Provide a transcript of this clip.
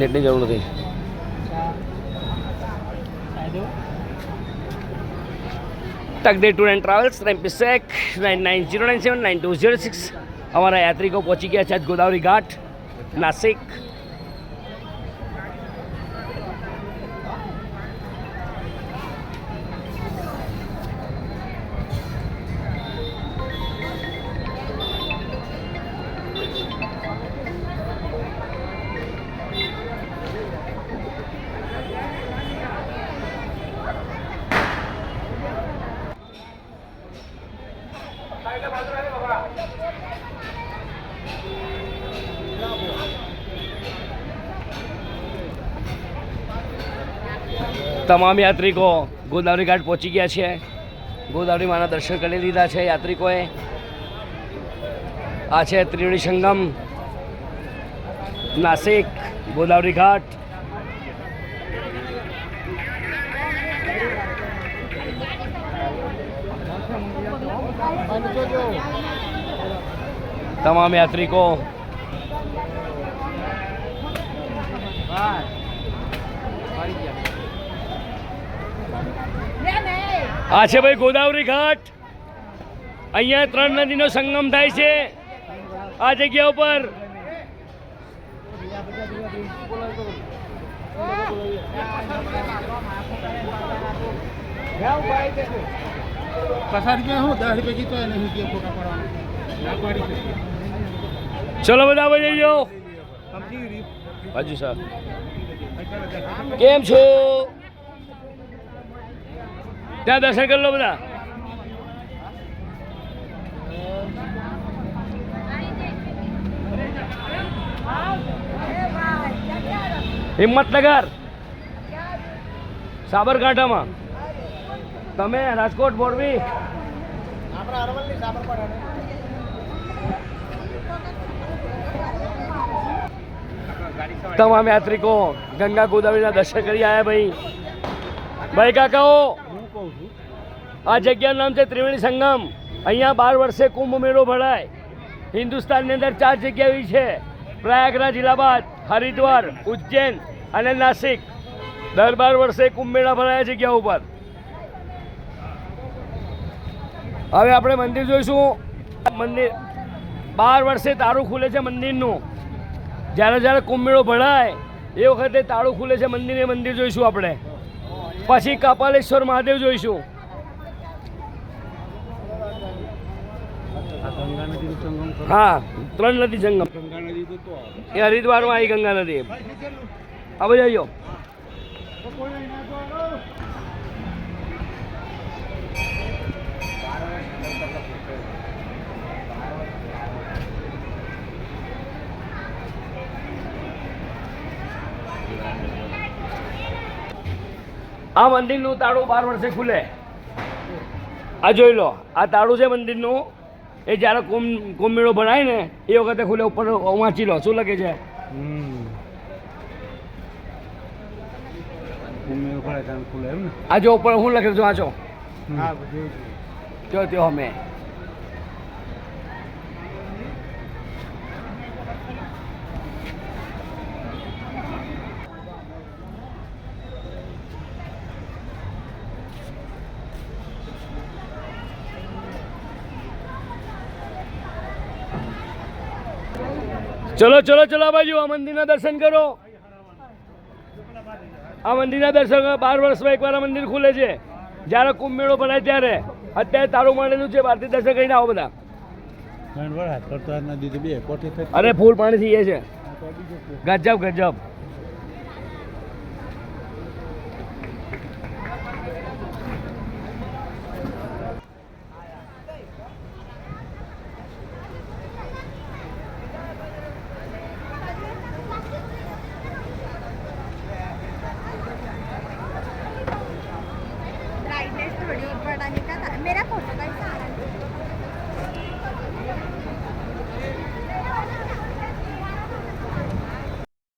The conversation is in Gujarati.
નેટની જરૂર નથી. તકદે ટૂર એન્ડ ટ્રાવેલ્સ રેમ્પી સેક nine nine zero nine seven nine two zero six અમારા યાત્રિકો પહોંચી ગયા છે ગોદાવરી ઘાટ, નાસિક. તમામ યાત્રિકો ગોદાવરી ઘાટ પહોંચી ગયા છે. ગોદાવરી માના દર્શન કરી લીધા છે યાત્રિકોએ. આ છે ત્રિવેણી સંગમ. નાસિક, ગોદાવરી ઘાટ. તમામ યાત્રિકો. આ છે ભાઈ ગોદાવરી ઘાટ. અહીંયા ત્રણ નદીનો સંગમ થાય છે. આ જગ્યા ઉપર. ચલો બધા બજાઈ જાઓ. બાજુ સાહેબ. કેમ છો? ત્યાં દર્શન કરી લો બધા. હિંમતનગર. સાબરકાંઠામાં. તમે રાજકોટ મોરબી. તમામ યાત્રિકો ગંગા ગોદાવરીના દર્શન કરી આવ્યા ભાઈ. ભાઈ કાકાઓ કહું છું. આ જગ્યાનું નામ છે ત્રિવેણી સંગમ. અહીંયા બાર વર્ષે કુંભ મેળો ભરાય. હિન્દુસ્તાનની અંદર ચાર જગ્યા એવી છે. પ્રયાગરાજ, ઇલાહાબાદ, હરિદ્વાર, ઉજ્જૈન અને નાસિક. દર બાર વર્ષે કુંભ મેળા ભરાય જગ્યા ઉપર. હવે આપણે મંદિર જોઈશું. મંદિર બાર વર્ષે તાળું ખુલે છે મંદિરનું. જ્યારે જ્યારે કુંભ મેળો ભરાય, એ વખતે તાળું ખુલે છે મંદિરે મંદિર જોઈશું આપણે. પછી કપાલેશ્વર મહાદેવ જોઈશું. હા ત્રણ નદી આવે. એ હરિદ્વારમાં આવી ગંગા નદી. હવે જઈયો આ મંદિરનું તાળું બાર વર્ષે ખુલે. આ જોઈ લો આ તાળું છે મંદિરનું. એ જ્યારે કુંભ કુંભ મેળો ભરાય ને એ વખતે ખુલે ઉપર વાંચી લો. શું લખે છે? આ જો ઉપર હું લખે છું વાંચો હા બધું ત્યો ત્યો અમે. ચલો ચલો ચલો આ બાજુ આ મંદિરના દર્શન કરો. આ મંદિરના દર્શન બાર વર્ષમાં એકવાર આ મંદિર ખુલે છે. જ્યારે કુંભ મેળો ભરાય ત્યારે. અત્યારે તારું મળેલું છે ભારતીય દર્શન કરીને આવો બધા. અરે ફૂલ પાણી થઈ જાય છે. ગજબ ગજબ. primera con